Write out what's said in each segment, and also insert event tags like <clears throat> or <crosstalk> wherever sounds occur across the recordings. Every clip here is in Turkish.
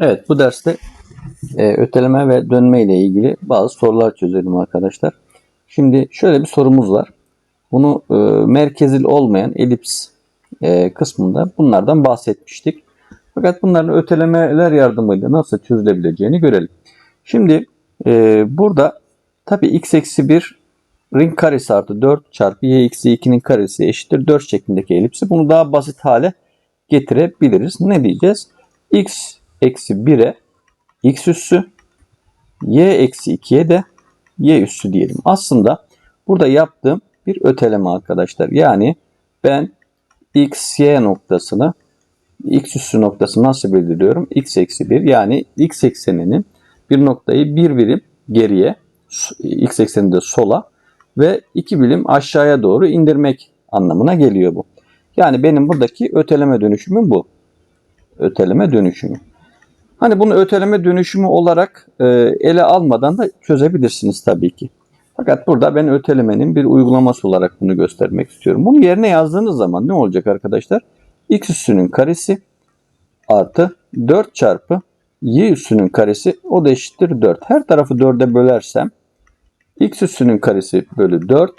Evet bu derste e, öteleme ve dönme ile ilgili bazı sorular çözelim arkadaşlar. Şimdi şöyle bir sorumuz var. Bunu e, merkezil olmayan elips e, kısmında bunlardan bahsetmiştik. Fakat bunların ötelemeler yardımıyla nasıl çözülebileceğini görelim. Şimdi e, burada tabi x eksi 1 ring karesi artı 4 çarpı y eksi 2'nin karesi eşittir 4 şeklindeki elipsi. Bunu daha basit hale getirebiliriz. Ne diyeceğiz? x eksi 1'e x üssü y eksi 2'ye de y üssü diyelim. Aslında burada yaptığım bir öteleme arkadaşlar. Yani ben x, y noktasını x üssü noktasını nasıl bildiriyorum? x eksi 1 yani x ekseninin bir noktayı bir birim geriye x ekseninde sola ve iki birim aşağıya doğru indirmek anlamına geliyor bu. Yani benim buradaki öteleme dönüşümüm bu. Öteleme dönüşümü. Hani bunu öteleme dönüşümü olarak e, ele almadan da çözebilirsiniz tabii ki. Fakat burada ben ötelemenin bir uygulaması olarak bunu göstermek istiyorum. Bunu yerine yazdığınız zaman ne olacak arkadaşlar? x üssünün karesi artı 4 çarpı y üssünün karesi o da eşittir 4. Her tarafı 4'e bölersem x üssünün karesi bölü 4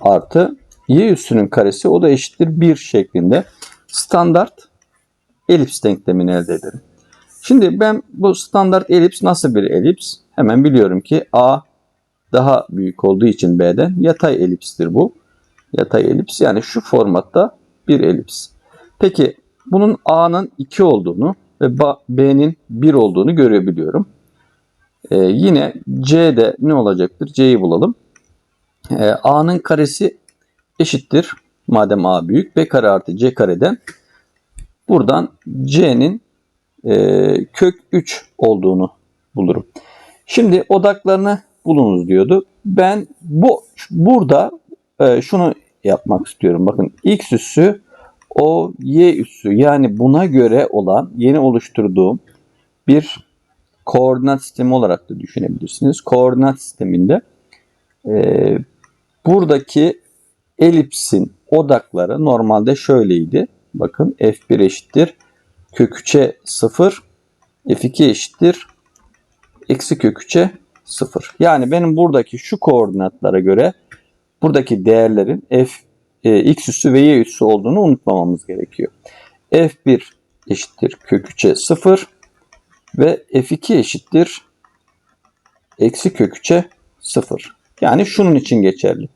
artı y üssünün karesi o da eşittir 1 şeklinde standart elips denklemini elde ederim. Şimdi ben bu standart elips nasıl bir elips? Hemen biliyorum ki A daha büyük olduğu için B'den yatay elipstir bu. Yatay elips yani şu formatta bir elips. Peki bunun A'nın 2 olduğunu ve B'nin 1 olduğunu görebiliyorum. Ee, yine C'de ne olacaktır? C'yi bulalım. Ee, A'nın karesi eşittir. Madem A büyük B kare artı C kareden buradan C'nin kök 3 olduğunu bulurum. Şimdi odaklarını bulunuz diyordu. Ben bu burada e, şunu yapmak istiyorum. Bakın x üssü o y üssü yani buna göre olan yeni oluşturduğum bir koordinat sistemi olarak da düşünebilirsiniz. Koordinat sisteminde e, buradaki elipsin odakları normalde şöyleydi. Bakın f1 eşittir kök 3'e 0 f2 eşittir eksi kök 3'e 0. Yani benim buradaki şu koordinatlara göre buradaki değerlerin f e, x üssü ve y üssü olduğunu unutmamamız gerekiyor. f1 eşittir kök 3'e 0 ve f2 eşittir eksi kök 3'e 0. Yani şunun için geçerli.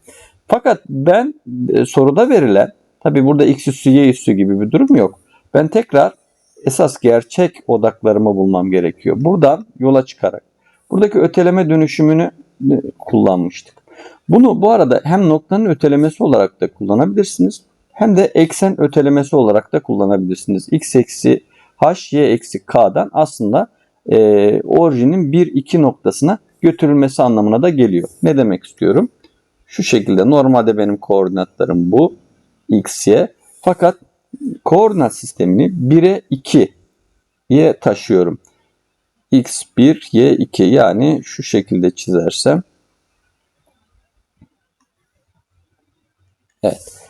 Fakat ben e, soruda verilen tabi burada x üssü y üssü gibi bir durum yok. Ben tekrar esas gerçek odaklarımı bulmam gerekiyor. Buradan yola çıkarak. Buradaki öteleme dönüşümünü e, kullanmıştık. Bunu bu arada hem noktanın ötelemesi olarak da kullanabilirsiniz. Hem de eksen ötelemesi olarak da kullanabilirsiniz. x eksi h, y eksi k'dan aslında e, orijinin 1-2 noktasına götürülmesi anlamına da geliyor. Ne demek istiyorum? Şu şekilde normalde benim koordinatlarım bu. x, y. Fakat koordinat sistemini 1'e 2'ye taşıyorum. x1, y2 yani şu şekilde çizersem. Evet.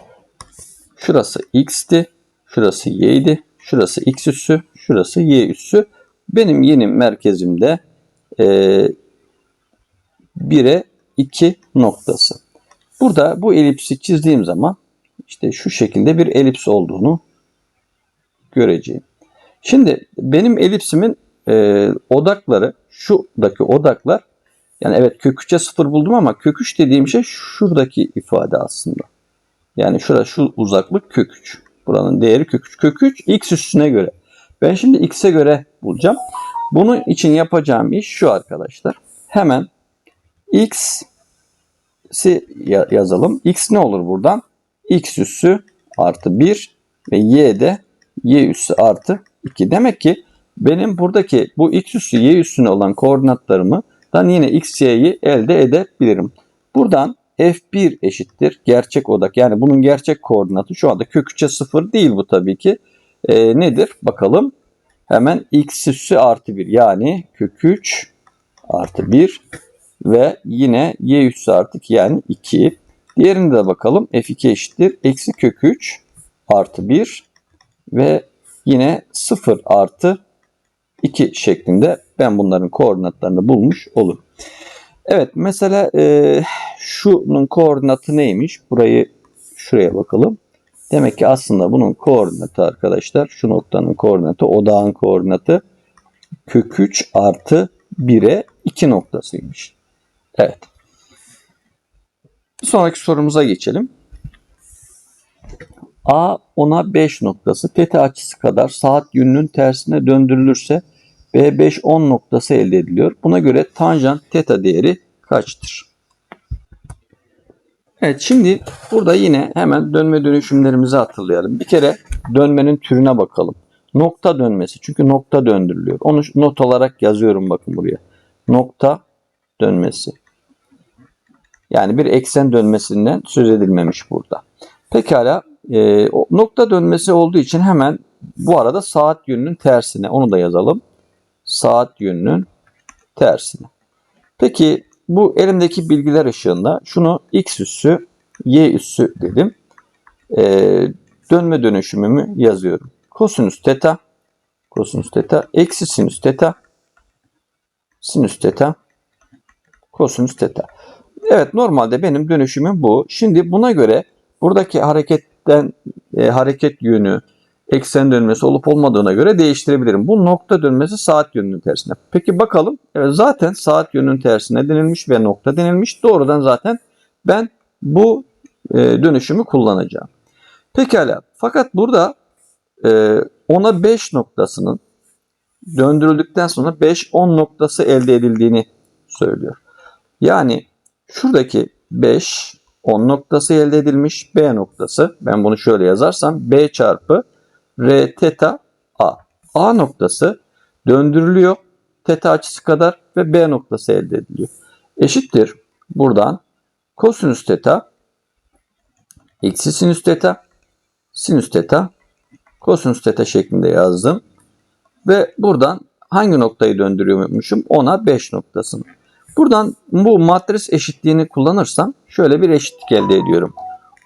Şurası x'ti. Şurası y'ydi. Şurası x üssü. Şurası y üssü. Benim yeni merkezimde e, 1'e 2 noktası. Burada bu elipsi çizdiğim zaman işte şu şekilde bir elips olduğunu göreceğim. Şimdi benim elipsimin e, odakları şuradaki odaklar yani evet kök 3'e 0 buldum ama kök 3 dediğim şey şuradaki ifade aslında. Yani şurada şu uzaklık kök 3. Buranın değeri kök 3. Kök 3 x üstüne göre. Ben şimdi x'e göre bulacağım. Bunun için yapacağım iş şu arkadaşlar. Hemen x'i yazalım. x ne olur buradan? x üssü artı 1 ve y de y üssü artı 2. Demek ki benim buradaki bu x üssü y üssüne olan koordinatlarımı dan yine x, y'yi elde edebilirim. Buradan f1 eşittir gerçek odak. Yani bunun gerçek koordinatı şu anda kök 3'e 0 değil bu tabii ki. E, nedir? Bakalım. Hemen x üssü artı 1 yani kök 3 artı 1 ve yine y üssü artı 2 yani 2. Diğerine de bakalım. F2 eşittir. Eksi kök 3 artı 1 ve yine 0 artı 2 şeklinde ben bunların koordinatlarını bulmuş olurum. Evet mesela e, şunun koordinatı neymiş? Burayı şuraya bakalım. Demek ki aslında bunun koordinatı arkadaşlar şu noktanın koordinatı odağın koordinatı kök 3 artı 1'e 2 noktasıymış. Evet. Bir sonraki sorumuza geçelim. A 10'a 5 noktası teta açısı kadar saat yönünün tersine döndürülürse B5 10 noktası elde ediliyor. Buna göre tanjant teta değeri kaçtır? Evet şimdi burada yine hemen dönme dönüşümlerimizi hatırlayalım. Bir kere dönmenin türüne bakalım. Nokta dönmesi çünkü nokta döndürülüyor. Onu not olarak yazıyorum bakın buraya. Nokta dönmesi. Yani bir eksen dönmesinden söz edilmemiş burada. Pekala e, nokta dönmesi olduğu için hemen bu arada saat yönünün tersine onu da yazalım. Saat yönünün tersine. Peki bu elimdeki bilgiler ışığında şunu x üssü y üssü dedim. E, dönme dönüşümümü yazıyorum. Kosinüs teta kosinüs teta eksi sinüs teta sinüs teta kosinüs teta. Evet normalde benim dönüşümüm bu. Şimdi buna göre buradaki hareketten e, hareket yönü eksen dönmesi olup olmadığına göre değiştirebilirim. Bu nokta dönmesi saat yönünün tersine. Peki bakalım. Evet, zaten saat yönünün tersine denilmiş ve nokta denilmiş. Doğrudan zaten ben bu e, dönüşümü kullanacağım. Pekala. Fakat burada e, ona 5 noktasının döndürüldükten sonra 5-10 noktası elde edildiğini söylüyor. Yani şuradaki 5 10 noktası elde edilmiş B noktası. Ben bunu şöyle yazarsam B çarpı R teta A. A noktası döndürülüyor teta açısı kadar ve B noktası elde ediliyor. Eşittir buradan kosinüs teta eksi sinüs teta sinüs teta kosinüs teta şeklinde yazdım. Ve buradan hangi noktayı döndürüyormuşum? Ona 5 noktasını. Buradan bu matris eşitliğini kullanırsam şöyle bir eşitlik elde ediyorum.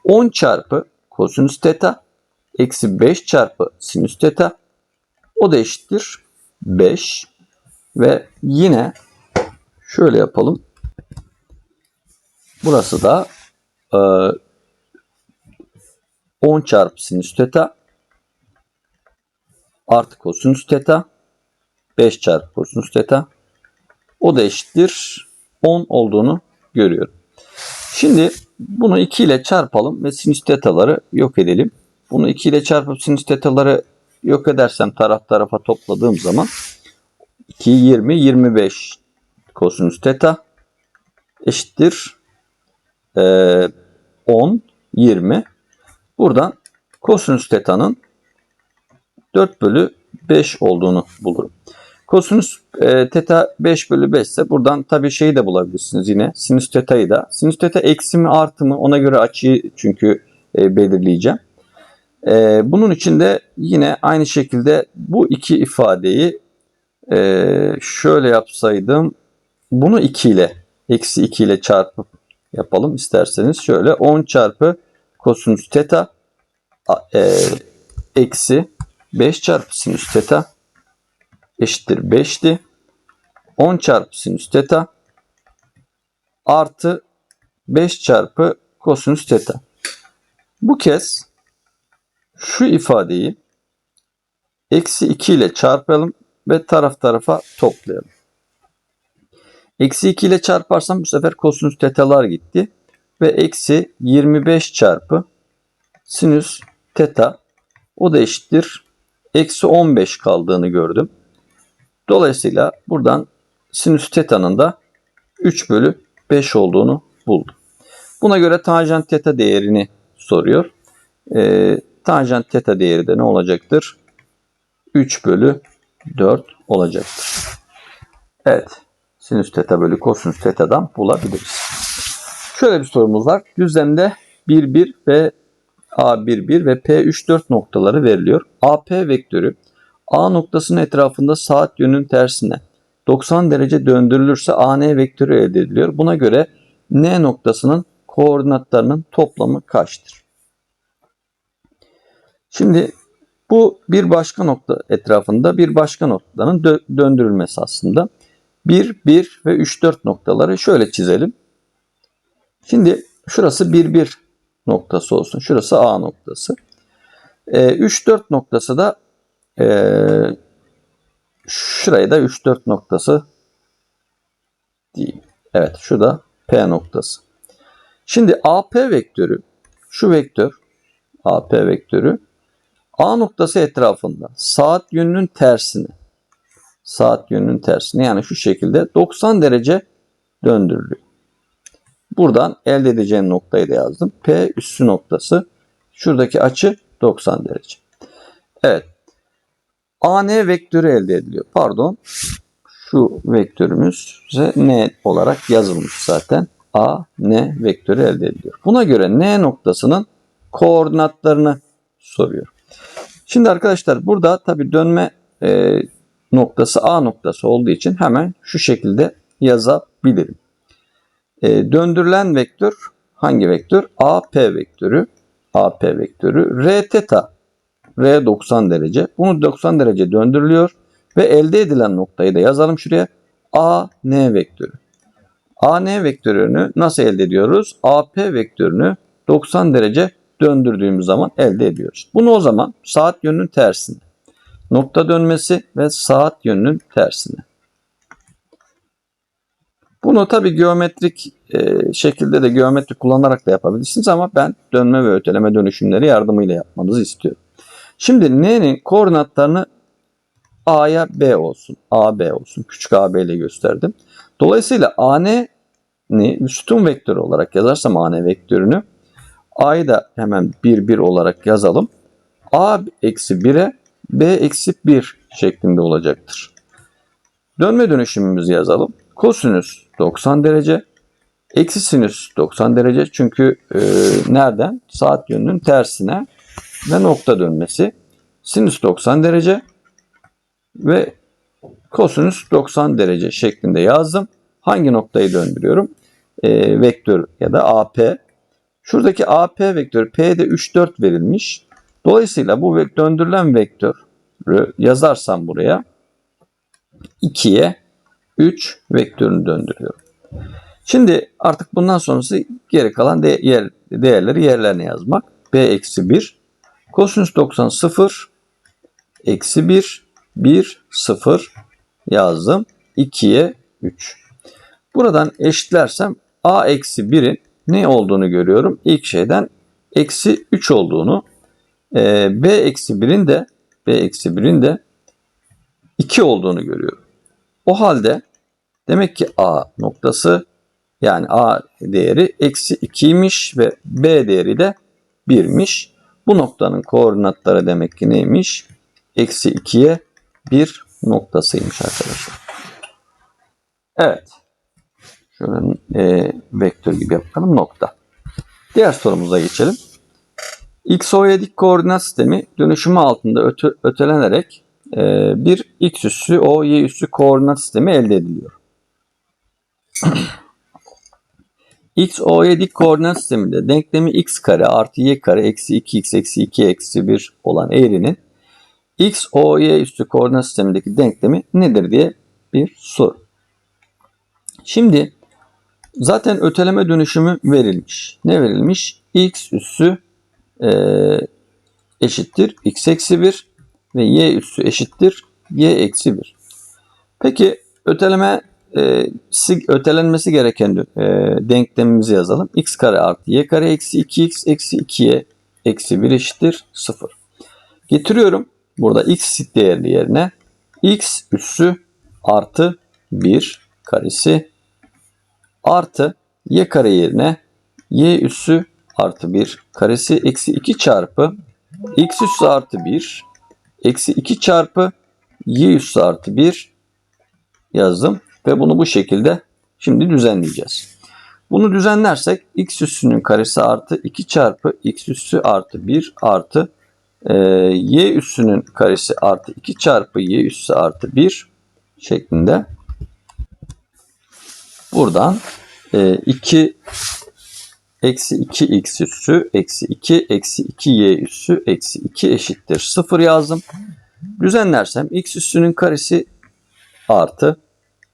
10 çarpı kosinüs teta eksi 5 çarpı sinüs teta o da eşittir 5 ve yine şöyle yapalım. Burası da e, 10 çarpı sinüs teta artı kosinüs teta 5 çarpı kosinüs teta o da eşittir 10 olduğunu görüyorum. Şimdi bunu 2 ile çarpalım ve sinüs tetaları yok edelim. Bunu 2 ile çarpıp sinüs tetaları yok edersem taraf tarafa topladığım zaman 2, 20, 25 kosinüs teta eşittir e, 10, 20. Buradan kosinüs teta'nın 4 bölü 5 olduğunu bulurum. Kosinüs e, teta 5 bölü 5 ise buradan tabii şeyi de bulabilirsiniz yine. Sinüs teta'yı da. Sinüs teta eksi mi artı mı ona göre açıyı çünkü e, belirleyeceğim. E, bunun için de yine aynı şekilde bu iki ifadeyi e, şöyle yapsaydım. Bunu 2 ile eksi 2 ile çarpıp yapalım isterseniz. Şöyle 10 çarpı kosinüs teta e, eksi 5 çarpı sinüs teta eşittir 5'ti. 10 çarpı sinüs teta artı 5 çarpı kosinüs teta. Bu kez şu ifadeyi eksi 2 ile çarpalım ve taraf tarafa toplayalım. Eksi 2 ile çarparsam bu sefer kosinüs tetalar gitti. Ve eksi 25 çarpı sinüs teta o da eşittir. Eksi 15 kaldığını gördüm. Dolayısıyla buradan sinüs teta'nın da 3 bölü 5 olduğunu buldum. Buna göre tanjant teta değerini soruyor. E, tanjant teta değeri de ne olacaktır? 3 bölü 4 olacaktır. Evet. Sinüs teta bölü kosinüs teta'dan bulabiliriz. Şöyle bir sorumuz var. Düzlemde 1, 1 ve A11 ve P34 noktaları veriliyor. AP vektörü A noktasının etrafında saat yönünün tersine 90 derece döndürülürse AN vektörü elde ediliyor. Buna göre N noktasının koordinatlarının toplamı kaçtır? Şimdi Bu bir başka nokta etrafında bir başka noktanın dö- döndürülmesi aslında. 1, 1 ve 3, 4 noktaları şöyle çizelim. Şimdi şurası 1, 1 noktası olsun. Şurası A noktası. E, 3, 4 noktası da e, şurayı da 3, 4 noktası diyeyim. Evet şu da P noktası. Şimdi AP vektörü şu vektör AP vektörü A noktası etrafında saat yönünün tersini saat yönünün tersini yani şu şekilde 90 derece döndürülüyor. Buradan elde edeceğim noktayı da yazdım. P üssü noktası. Şuradaki açı 90 derece. Evet. AN vektörü elde ediliyor. Pardon. Şu vektörümüz N olarak yazılmış zaten. A, N vektörü elde ediliyor. Buna göre N noktasının koordinatlarını soruyor. Şimdi arkadaşlar burada tabi dönme e, noktası A noktası olduğu için hemen şu şekilde yazabilirim. E, döndürülen vektör hangi vektör? AP vektörü. AP vektörü. R teta. R 90 derece. Bunu 90 derece döndürülüyor. Ve elde edilen noktayı da yazalım şuraya. A, N vektörü. A, N vektörünü nasıl elde ediyoruz? AP vektörünü 90 derece döndürdüğümüz zaman elde ediyoruz. Bunu o zaman saat yönünün tersine. Nokta dönmesi ve saat yönünün tersine. Bunu tabi geometrik e, şekilde de geometri kullanarak da yapabilirsiniz ama ben dönme ve öteleme dönüşümleri yardımıyla yapmanızı istiyorum. Şimdi n'nin koordinatlarını a'ya b olsun, ab olsun. Küçük ab ile gösterdim. Dolayısıyla an'ni sütun vektörü olarak yazarsam an vektörünü a'yı da hemen 1 1 olarak yazalım. a eksi 1'e b eksi 1 şeklinde olacaktır. Dönme dönüşümümüzü yazalım. Kosinüs 90 derece. Eksi sinüs 90 derece. Çünkü e, nereden? Saat yönünün tersine ve nokta dönmesi. Sinüs 90 derece ve kosinüs 90 derece şeklinde yazdım. Hangi noktayı döndürüyorum? E, vektör ya da AP. Şuradaki AP vektörü P'de 3, 4 verilmiş. Dolayısıyla bu döndürülen vektörü yazarsam buraya 2'ye 3 vektörünü döndürüyorum. Şimdi artık bundan sonrası geri kalan değer, değerleri yerlerine yazmak. B eksi 1. Kosinüs 90 0. Eksi 1. 1 0 yazdım. 2'ye 3. Buradan eşitlersem A eksi 1'in ne olduğunu görüyorum. İlk şeyden eksi 3 olduğunu. E, B eksi 1'in de B eksi 1'in de 2 olduğunu görüyorum. O halde Demek ki A noktası yani A değeri eksi 2'ymiş ve B değeri de 1'miş. Bu noktanın koordinatları demek ki neymiş? Eksi 2'ye 1 noktasıymış arkadaşlar. Evet. Şöyle e, vektör gibi yapalım nokta. Diğer sorumuza geçelim. X, Y dik koordinat sistemi dönüşümü altında öte, ötelenerek e, bir X üssü O, Y üssü koordinat sistemi elde ediliyor. <clears throat> x, o, y dik koordinat sisteminde denklemi x kare artı y kare eksi 2x eksi 2 eksi 1 olan eğrinin x, o, y üstü koordinat sistemindeki denklemi nedir diye bir soru. Şimdi zaten öteleme dönüşümü verilmiş. Ne verilmiş? x üssü e, eşittir x eksi 1 ve y üssü eşittir y eksi 1. Peki öteleme ötelenmesi gereken e, denklemimizi yazalım. x kare artı y kare eksi 2x eksi 2y eksi 1 eşittir 0. Getiriyorum. Burada x değerli yerine x üssü artı 1 karesi artı y kare yerine y üssü artı 1 karesi eksi 2 çarpı x üssü artı 1 eksi 2 çarpı y üssü artı 1 yazdım. Ve bunu bu şekilde şimdi düzenleyeceğiz. Bunu düzenlersek x üssünün karesi artı 2 çarpı x üssü artı 1 artı e, y üssünün karesi artı 2 çarpı y üssü artı 1 şeklinde buradan e, 2 eksi 2x üssü eksi 2 eksi 2y üssü eksi 2 eşittir 0 yazdım. Düzenlersem x üssünün karesi artı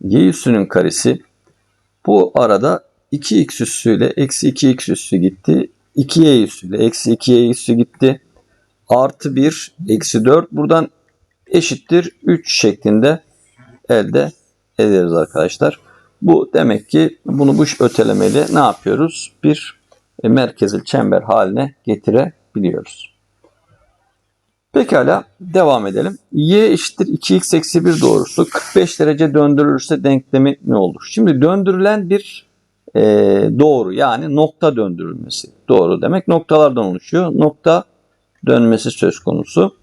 y üssünün karesi bu arada 2x üssüyle eksi 2x üssü gitti. 2y üssüyle eksi 2y üssü gitti. Artı 1 eksi 4 buradan eşittir 3 şeklinde elde ederiz arkadaşlar. Bu demek ki bunu bu ötelemeyle ne yapıyoruz? Bir merkezil çember haline getirebiliyoruz. Pekala devam edelim. Y eşittir 2x eksi 1 doğrusu 45 derece döndürülürse denklemi ne olur? Şimdi döndürülen bir e, doğru yani nokta döndürülmesi. Doğru demek noktalardan oluşuyor. Nokta dönmesi söz konusu.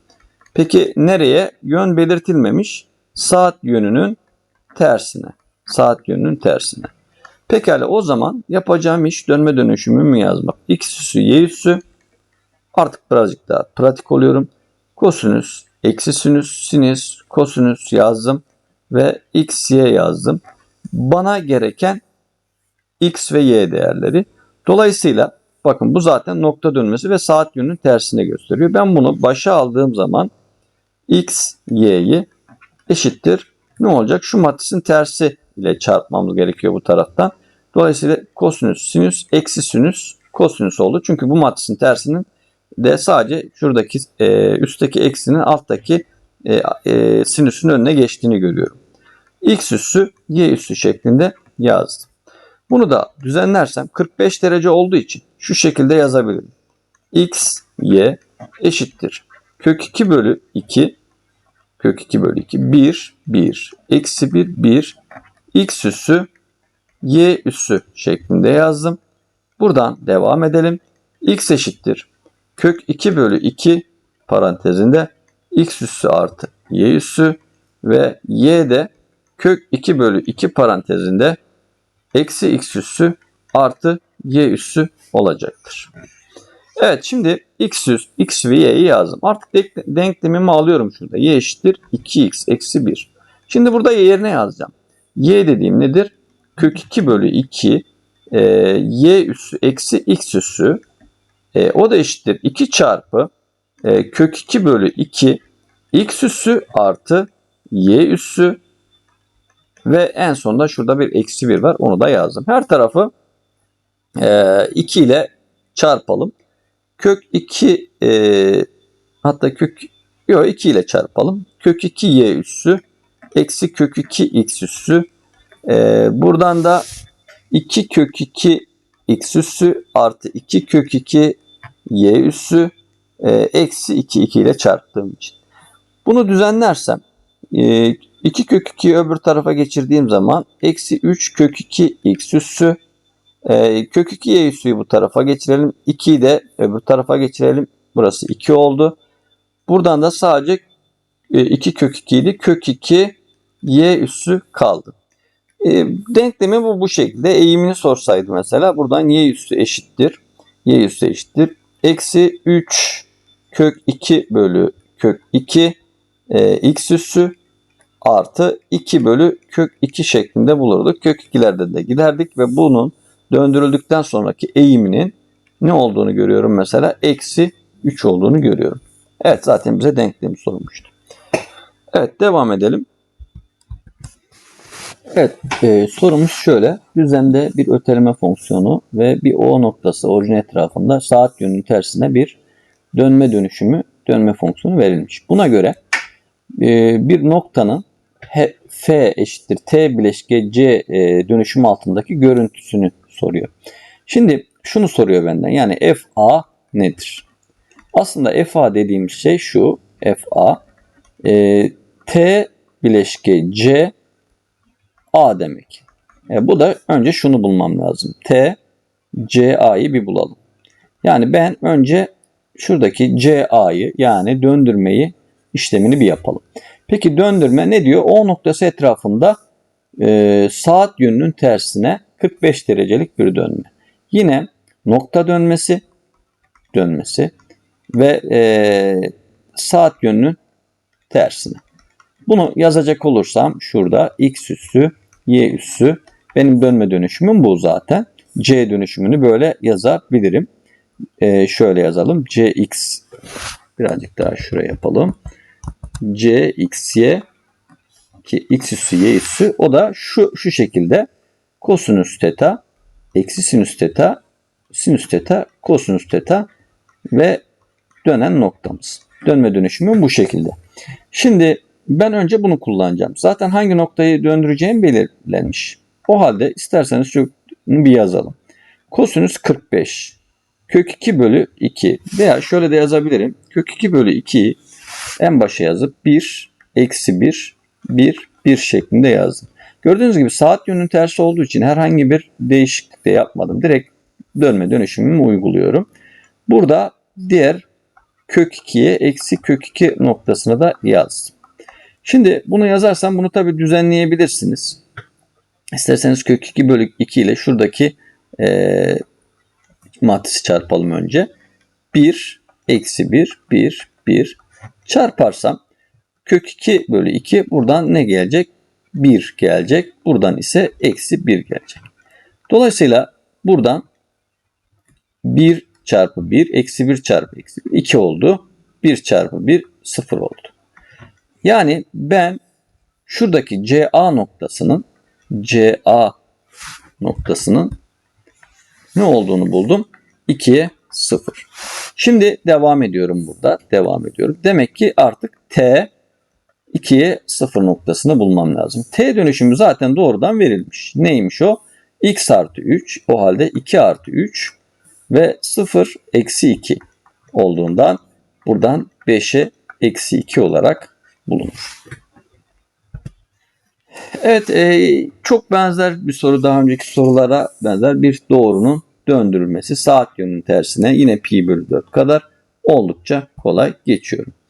Peki nereye? Yön belirtilmemiş. Saat yönünün tersine. Saat yönünün tersine. Pekala o zaman yapacağım iş dönme dönüşümümü yazmak. X üssü y üssü. Artık birazcık daha pratik oluyorum. Kosinüs, eksi sinüs, sinüs, kosinüs yazdım. Ve x, y yazdım. Bana gereken x ve y değerleri. Dolayısıyla bakın bu zaten nokta dönmesi ve saat yönünün tersine gösteriyor. Ben bunu başa aldığım zaman x, y'yi eşittir. Ne olacak? Şu matrisin tersi ile çarpmamız gerekiyor bu taraftan. Dolayısıyla kosinüs, sinüs, eksi sinüs, kosinüs oldu. Çünkü bu matrisin tersinin de sadece şuradaki e, üstteki eksinin alttaki e, e, sinüsün önüne geçtiğini görüyorum. X üssü y üssü şeklinde yazdım. Bunu da düzenlersem 45 derece olduğu için şu şekilde yazabilirim. X, y eşittir. Kök 2 bölü 2 kök 2 bölü 2 1 1 eksi 1 1 x üssü y üssü şeklinde yazdım. Buradan devam edelim. x eşittir. Kök 2 bölü 2 parantezinde x üssü artı y üssü ve y de kök 2 bölü 2 parantezinde eksi x üssü artı y üssü olacaktır. Evet şimdi x, üs, x ve y'yi yazdım. Artık denk, denklemimi alıyorum şurada. y eşittir 2x eksi 1. Şimdi burada yerine yazacağım. y dediğim nedir? Kök 2 bölü 2 e, y üssü eksi x üssü e, o da eşittir 2 çarpı e, kök 2 bölü 2 x üssü artı y üssü ve en sonunda şurada bir eksi 1 var. Onu da yazdım. Her tarafı e, 2 ile çarpalım. Kök 2 e, hatta kök yok 2 ile çarpalım. Kök 2 y üssü eksi kök 2 x üssü. E, buradan da 2 kök 2 x üssü artı 2 kök 2 y üssü e, eksi 2 2 ile çarptığım için. Bunu düzenlersem e, 2 kök 2'yi öbür tarafa geçirdiğim zaman eksi 3 kök 2 x üssü e, kök 2 y üssüyü bu tarafa geçirelim. 2'yi de öbür tarafa geçirelim. Burası 2 oldu. Buradan da sadece e, 2 kök 2 idi. Kök 2 y üssü kaldı. E, denklemi bu bu şekilde. Eğimini sorsaydı mesela buradan y üssü eşittir. y üssü eşittir. Eksi 3 kök 2 bölü kök 2 e, x üssü artı 2 bölü kök 2 şeklinde bulurduk. Kök 2'lerden de giderdik ve bunun döndürüldükten sonraki eğiminin ne olduğunu görüyorum mesela. Eksi 3 olduğunu görüyorum. Evet zaten bize denklemi sormuştu. Evet devam edelim. Evet e, sorumuz şöyle. Düzlemde bir öteleme fonksiyonu ve bir O noktası orijin etrafında saat yönünün tersine bir dönme dönüşümü dönme fonksiyonu verilmiş. Buna göre e, bir noktanın F eşittir T bileşke C e, dönüşüm altındaki görüntüsünü soruyor. Şimdi şunu soruyor benden. Yani FA nedir? Aslında FA dediğimiz şey şu. FA e, T bileşke C A demek. E, bu da önce şunu bulmam lazım. T C A'yı bir bulalım. Yani ben önce şuradaki C A'yı yani döndürmeyi işlemini bir yapalım. Peki döndürme ne diyor? O noktası etrafında e, saat yönünün tersine 45 derecelik bir dönme. Yine nokta dönmesi dönmesi ve e, saat yönünün tersine. Bunu yazacak olursam şurada x üssü y üssü benim dönme dönüşümüm bu zaten. C dönüşümünü böyle yazabilirim. Ee, şöyle yazalım. Cx birazcık daha şuraya yapalım. Cxy ki x üssü y üssü o da şu şu şekilde kosinüs teta eksi sinüs teta sinüs teta kosinüs teta ve dönen noktamız. Dönme dönüşümü bu şekilde. Şimdi ben önce bunu kullanacağım. Zaten hangi noktayı döndüreceğim belirlenmiş. O halde isterseniz şunu bir yazalım. Kosinüs 45 kök 2 bölü 2 veya şöyle de yazabilirim. Kök 2 bölü 2'yi en başa yazıp 1 eksi 1 1 1 şeklinde yazdım. Gördüğünüz gibi saat yönünün tersi olduğu için herhangi bir değişiklik de yapmadım. Direkt dönme dönüşümümü uyguluyorum. Burada diğer kök 2'ye eksi kök 2 noktasını da yazdım. Şimdi bunu yazarsam bunu tabi düzenleyebilirsiniz. İsterseniz kök 2 bölü 2 ile şuradaki e, matrisi çarpalım önce. 1 eksi 1 1 1 çarparsam kök 2 bölü 2 buradan ne gelecek? 1 gelecek. Buradan ise eksi 1 gelecek. Dolayısıyla buradan 1 çarpı 1 eksi 1 çarpı eksi 1 2 oldu. 1 çarpı 1 0 oldu. Yani ben şuradaki CA noktasının CA noktasının ne olduğunu buldum. 2'ye 0. Şimdi devam ediyorum burada. Devam ediyorum. Demek ki artık T 2'ye 0 noktasını bulmam lazım. T dönüşümü zaten doğrudan verilmiş. Neymiş o? x artı 3. O halde 2 artı 3 ve 0 eksi 2 olduğundan buradan 5'e eksi 2 olarak bulunur. Evet e, çok benzer bir soru daha önceki sorulara benzer bir doğrunun döndürülmesi saat yönünün tersine yine pi bölü 4 kadar oldukça kolay geçiyorum.